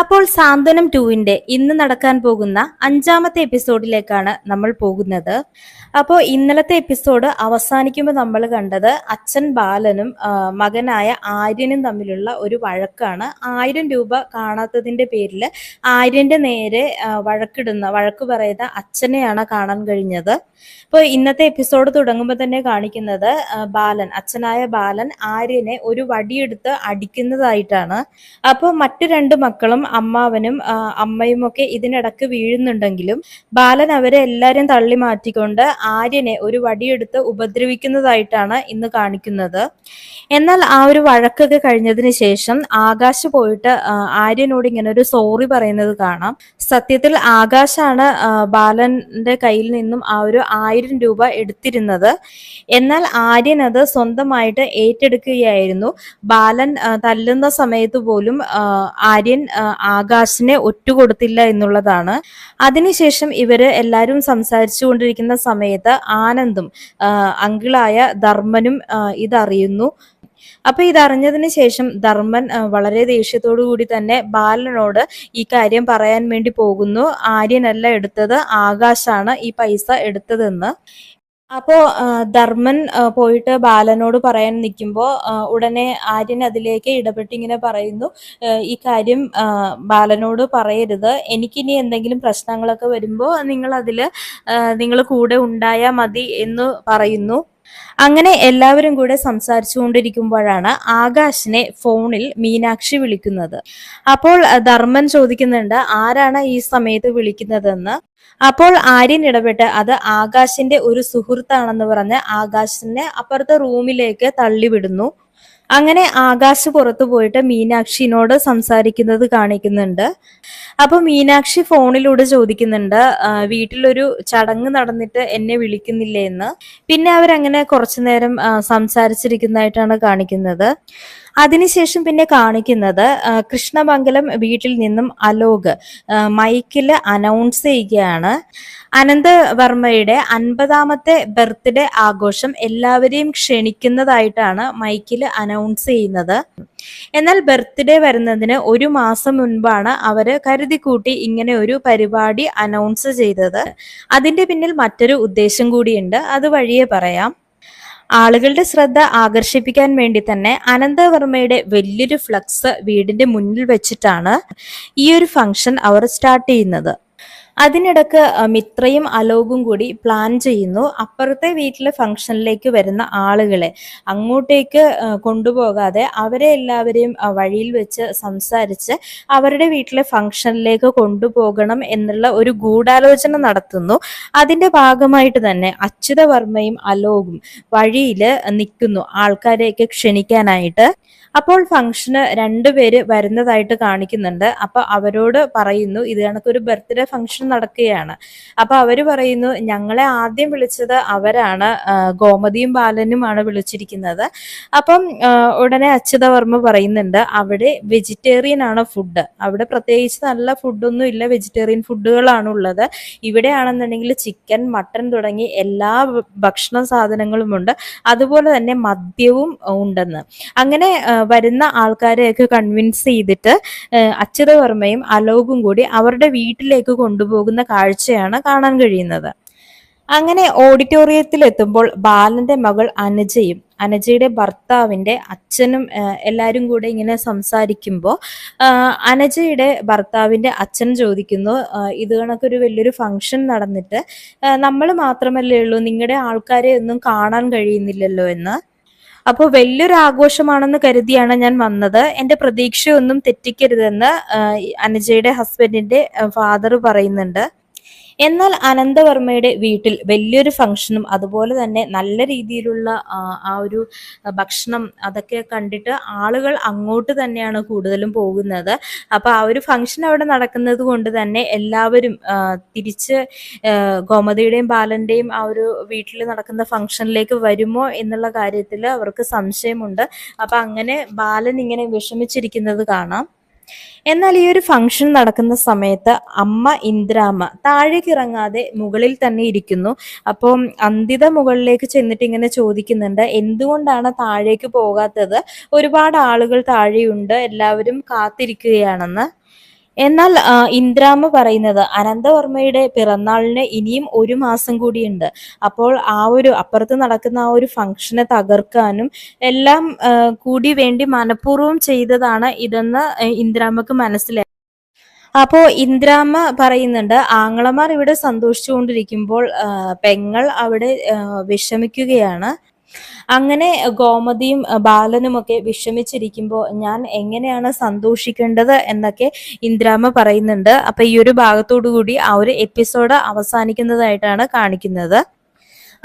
അപ്പോൾ സാന്ത്വനം ടൂവിന്റെ ഇന്ന് നടക്കാൻ പോകുന്ന അഞ്ചാമത്തെ എപ്പിസോഡിലേക്കാണ് നമ്മൾ പോകുന്നത്. അപ്പോൾ ഇന്നലത്തെ എപ്പിസോഡ് അവസാനിക്കുമ്പോൾ നമ്മൾ കണ്ടത് അച്ഛൻ ബാലനും മകനായ ആര്യനും തമ്മിലുള്ള ഒരു വഴക്കാണ്. ആയിരം രൂപ കാണാത്തതിന്റെ പേരിൽ ആര്യന്റെ നേരെ വഴക്കിടുന്ന വഴക്ക് പറയുന്ന അച്ഛനെയാണ് കാണാൻ കഴിഞ്ഞത്. അപ്പോൾ ഇന്നത്തെ എപ്പിസോഡ് തുടങ്ങുമ്പോൾ തന്നെ കാണിക്കുന്നത് ബാലൻ അച്ഛനായ ബാലൻ ആര്യനെ ഒരു വടിയെടുത്ത് അടിക്കുന്നതായിട്ടാണ്. അപ്പോൾ മറ്റു രണ്ട് മക്കളും അമ്മാവനും അമ്മയുമൊക്കെ ഇതിനിടക്ക് വീഴുന്നുണ്ടെങ്കിലും ബാലൻ അവരെ എല്ലാവരും തള്ളി മാറ്റിക്കൊണ്ട് ആര്യനെ ഒരു വടിയെടുത്ത് ഉപദ്രവിക്കുന്നതായിട്ടാണ് ഇന്ന് കാണിക്കുന്നത്. എന്നാൽ ആ ഒരു വഴക്കൊക്കെ കഴിഞ്ഞതിന് ശേഷം ആകാശ് പോയിട്ട് ആര്യനോട് ഇങ്ങനെ ഒരു സോറി പറയുന്നത് കാണാം. സത്യത്തിൽ ആകാശാണ് ബാലന്റെ കയ്യിൽ നിന്നും ആ ഒരു ആയിരം രൂപ എടുത്തിരുന്നത്. എന്നാൽ ആര്യൻ അത് സ്വന്തമായിട്ട് ഏറ്റെടുക്കുകയായിരുന്നു. ബാലൻ തല്ലുന്ന സമയത്ത് പോലും ആര്യൻ ആകാശിനെ ഒറ്റുകൊടുത്തില്ല എന്നുള്ളതാണ്. അതിനുശേഷം ഇവർ എല്ലാവരും സംസാരിച്ചു കൊണ്ടിരിക്കുന്ന സമയത്ത് ആനന്ദും അങ്കിളായ ധർമ്മനും ഇതറിയുന്നു. അപ്പൊ ഇതറിഞ്ഞതിന് ശേഷം ധർമ്മൻ വളരെ ദേഷ്യത്തോടു കൂടി തന്നെ ബാലനോട് ഈ കാര്യം പറയാൻ വേണ്ടി പോകുന്നു. ആര്യനല്ല എടുത്തത് ആകാശാണ് ഈ പൈസ എടുത്തതെന്ന്. അപ്പോ ധർമ്മൻ പോയിട്ട് ബാലനോട് പറയാൻ നിൽക്കുമ്പോൾ ഉടനെ ആര്യൻ അതിലേക്ക് ഇടപെട്ടിങ്ങനെ പറയുന്നു ഈ കാര്യം ബാലനോട് പറയരുത്. എനിക്കിനി എന്തെങ്കിലും പ്രശ്നങ്ങളൊക്കെ വരുമ്പോൾ നിങ്ങൾ അതിൽ നിങ്ങൾ കൂടെ ഉണ്ടായാൽ മതി എന്ന് പറയുന്നു. അങ്ങനെ എല്ലാവരും കൂടെ സംസാരിച്ചുകൊണ്ടിരിക്കുമ്പോഴാണ് ആകാശിനെ ഫോണിൽ മീനാക്ഷി വിളിക്കുന്നത്. അപ്പോൾ ധർമ്മൻ ചോദിക്കുന്നുണ്ട് ആരാണ് ഈ സമയത്ത് വിളിക്കുന്നതെന്ന്? അപ്പോൾ ആര്യൻ ഇടപെട്ട് അത് ആകാശിന്റെ ഒരു സുഹൃത്താണെന്ന് പറഞ്ഞ് ആകാശിനെ അപ്പുറത്തെ റൂമിലേക്ക് തള്ളിവിടുന്നു. അങ്ങനെ ആകാശ് പുറത്തു പോയിട്ട് മീനാക്ഷിനോട് സംസാരിക്കുന്നത് കാണിക്കുന്നുണ്ട്. അപ്പൊ മീനാക്ഷി ഫോണിലൂടെ ചോദിക്കുന്നുണ്ട് വീട്ടിലൊരു ചടങ്ങ് നടന്നിട്ട് എന്നെ വിളിക്കുന്നില്ലേ എന്ന്. പിന്നെ അവരങ്ങനെ കുറച്ചു നേരം സംസാരിച്ചിരിക്കുന്നതായിട്ടാണ് കാണിക്കുന്നത്. അതിനുശേഷം പിന്നെ കാണിക്കുന്നത് കൃഷ്ണമംഗലം വീട്ടിൽ നിന്നും അലോക് മൈക്കിൽ അനൗൺസ് ചെയ്യുകയാണ്. അനന്ത് വർമ്മയുടെ അൻപതാമത്തെ ബർത്ത്ഡേ ആഘോഷം എല്ലാവരെയും ക്ഷണിക്കുന്നതായിട്ടാണ് മൈക്കിൽ അനൗൺസ് ചെയ്യുന്നത്. എന്നാൽ ബർത്ത്ഡേ വരുന്നതിന് ഒരു മാസം മുൻപാണ് അവർ കരുതിക്കൂട്ടി ഇങ്ങനെ ഒരു പരിപാടി അനൗൺസ് ചെയ്തത്. അതിന്റെ പിന്നിൽ മറ്റൊരു ഉദ്ദേശം കൂടിയുണ്ട്. അത് പറയാം. ആളുകളുടെ ശ്രദ്ധ ആകർഷിപ്പിക്കാൻ വേണ്ടി തന്നെ അനന്തവർമ്മയുടെ വലിയൊരു ഫ്ലക്സ് വീടിന്റെ മുന്നിൽ വെച്ചിട്ടാണ് ഈ ഒരു ഫംഗ്ഷൻ അവർ സ്റ്റാർട്ട് ചെയ്യുന്നത്. അതിനിടക്ക് മിത്രയും അലോകും കൂടി പ്ലാൻ ചെയ്യുന്നു. അപ്പുറത്തെ വീട്ടിലെ ഫംഗ്ഷനിലേക്ക് വരുന്ന ആളുകളെ അങ്ങോട്ടേക്ക് കൊണ്ടുപോകാതെ അവരെ എല്ലാവരെയും വഴിയിൽ വെച്ച് സംസാരിച്ച് അവരുടെ വീട്ടിലെ ഫംഗ്ഷനിലേക്ക് കൊണ്ടുപോകണം എന്നുള്ള ഒരു ഗൂഢാലോചന നടത്തുന്നു. അതിന്റെ ഭാഗമായിട്ട് തന്നെ അച്യുതവർമ്മയും അലോകും വഴിയിൽ നിൽക്കുന്നു ആൾക്കാരെയൊക്കെ ക്ഷണിക്കാനായിട്ട്. അപ്പോൾ ഫംഗ്ഷന് രണ്ടുപേര് വരുന്നതായിട്ട് കാണിക്കുന്നുണ്ട്. അപ്പൊ അവരോട് പറയുന്നു ഇത് കണക്കൊരു ബർത്ത്ഡേ ഫംഗ്ഷൻ നടക്കുകയാണ്. അപ്പൊ അവർ പറയുന്നു ഞങ്ങളെ ആദ്യം വിളിച്ചത് അവരാണ് ഗോമതിയും ബാലനുമാണ് വിളിച്ചിരിക്കുന്നത്. അപ്പം ഉടനെ അച്യുതവർമ്മ പറയുന്നുണ്ട് അവിടെ വെജിറ്റേറിയൻ ആണ് ഫുഡ് അവിടെ പ്രത്യേകിച്ച് നല്ല ഫുഡൊന്നും ഇല്ല വെജിറ്റേറിയൻ ഫുഡുകളാണ് ഉള്ളത് ഇവിടെയാണെന്നുണ്ടെങ്കിൽ ചിക്കൻ മട്ടൻ തുടങ്ങി എല്ലാ ഭക്ഷണ സാധനങ്ങളും ഉണ്ട് അതുപോലെ തന്നെ മദ്യവും ഉണ്ടെന്ന്. അങ്ങനെ വരുന്ന ആൾക്കാരെയൊക്കെ കൺവിൻസ് ചെയ്തിട്ട് അച്യുതവർമ്മയും അലോകും കൂടി അവരുടെ വീട്ടിലേക്ക് കൊണ്ടുപോകുന്ന കാഴ്ചയാണ് കാണാൻ കഴിയുന്നത്. അങ്ങനെ ഓഡിറ്റോറിയത്തിൽ എത്തുമ്പോൾ ബാലന്റെ മകൾ അനജയും അനജയുടെ ഭർത്താവിന്റെ അച്ഛനും എല്ലാവരും കൂടെ ഇങ്ങനെ സംസാരിക്കുമ്പോൾ അനജയുടെ ഭർത്താവിന്റെ അച്ഛൻ ചോദിക്കുന്നു ഇത് കണക്കൊരു വലിയൊരു ഫംഗ്ഷൻ നടന്നിട്ട് നമ്മൾ മാത്രമല്ലേ ഉള്ളൂ നിങ്ങളുടെ ആൾക്കാരെ ഒന്നും കാണാൻ കഴിയുന്നില്ലല്ലോ എന്ന്. അപ്പോൾ വലിയൊരു ആഘോഷമാണെന്ന് കരുതിയാണ് ഞാൻ വന്നത്. എന്റെ പ്രതീക്ഷയൊന്നും തെറ്റിക്കരുതെന്ന് അനജയുടെ ഹസ്ബൻഡിന്റെ ഫാദർ പറയുന്നുണ്ട്. എന്നാൽ അനന്തവർമ്മയുടെ വീട്ടിൽ വലിയൊരു ഫംഗ്ഷനും അതുപോലെ തന്നെ നല്ല രീതിയിലുള്ള ആ, ഒരു ഭക്ഷണം അതൊക്കെ കണ്ടിട്ട് ആളുകൾ അങ്ങോട്ട് തന്നെയാണ് കൂടുതലും പോകുന്നത്. അപ്പൊ ആ ഒരു ഫംഗ്ഷൻ അവിടെ നടക്കുന്നത് കൊണ്ട് തന്നെ എല്ലാവരും തിരിച്ച് ഗോമതിയുടെയും ബാലന്റെയും ആ ഒരു വീട്ടിൽ നടക്കുന്ന ഫംഗ്ഷനിലേക്ക് വരുമോ എന്നുള്ള കാര്യത്തിൽ അവർക്ക് സംശയമുണ്ട്. അപ്പൊ അങ്ങനെ ബാലൻ ഇങ്ങനെ വിഷമിച്ചിരിക്കുന്നത് കാണാം. എന്നാൽ ഈ ഒരു ഫംഗ്ഷൻ നടക്കുന്ന സമയത്ത് അമ്മ ഇന്ദ്രാമ്മ താഴേക്ക് ഇറങ്ങാതെ മുകളിൽ തന്നെ ഇരിക്കുന്നു. അപ്പം അന്തിത മുകളിലേക്ക് ചെന്നിട്ട് ഇങ്ങനെ ചോദിക്കുന്നുണ്ട് എന്തുകൊണ്ടാണ് താഴേക്ക് പോകാത്തത്? ഒരുപാട് ആളുകൾ താഴെയുണ്ട് എല്ലാവരും കാത്തിരിക്കുകയാണെന്ന്. എന്നാൽ ഇന്ദ്രാമ പറയുന്നത് അനന്തവർമ്മയുടെ പിറന്നാളിന് ഇനിയും ഒരു മാസം കൂടിയുണ്ട്. അപ്പോൾ ആ ഒരു അപ്പുറത്ത് നടക്കുന്ന ആ ഒരു ഫംഗ്ഷനെ തകർക്കാനും എല്ലാം കൂടി വേണ്ടി മനഃപൂർവം ചെയ്തതാണ് ഇതെന്ന് ഇന്ദ്രാമക്ക് മനസ്സിലായി. അപ്പോ ഇന്ദ്രാമ്മ പറയുന്നുണ്ട് ആങ്ങളമാർ ഇവിടെ സന്തോഷിച്ചുകൊണ്ടിരിക്കുമ്പോൾ പെങ്ങൾ അവിടെ വിഷമിക്കുകയാണ്. അങ്ങനെ ഗോമതിയും ബാലനുമൊക്കെ വിഷമിച്ചിരിക്കുമ്പോൾ ഞാൻ എങ്ങനെയാണ് സന്തോഷിക്കേണ്ടത് എന്നൊക്കെ ഇന്ദ്രാമ്മ പറയുന്നുണ്ട്. അപ്പൊ ഈ ഒരു ഭാഗത്തോടു കൂടി ആ ഒരു എപ്പിസോഡ് അവസാനിക്കുന്നതായിട്ടാണ് കാണിക്കുന്നത്.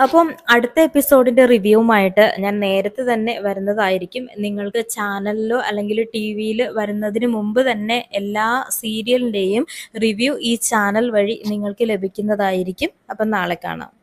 അപ്പം അടുത്ത എപ്പിസോഡിന്റെ റിവ്യൂവുമായിട്ട് ഞാൻ നേരത്തെ തന്നെ വരുന്നതായിരിക്കും. നിങ്ങൾക്ക് ചാനലിലോ അല്ലെങ്കിൽ ടി വിയിൽ വരുന്നതിന് മുമ്പ് തന്നെ എല്ലാ സീരിയലിന്റെയും റിവ്യൂ ഈ ചാനൽ വഴി നിങ്ങൾക്ക് ലഭിക്കുന്നതായിരിക്കും. അപ്പം നാളെ കാണാം.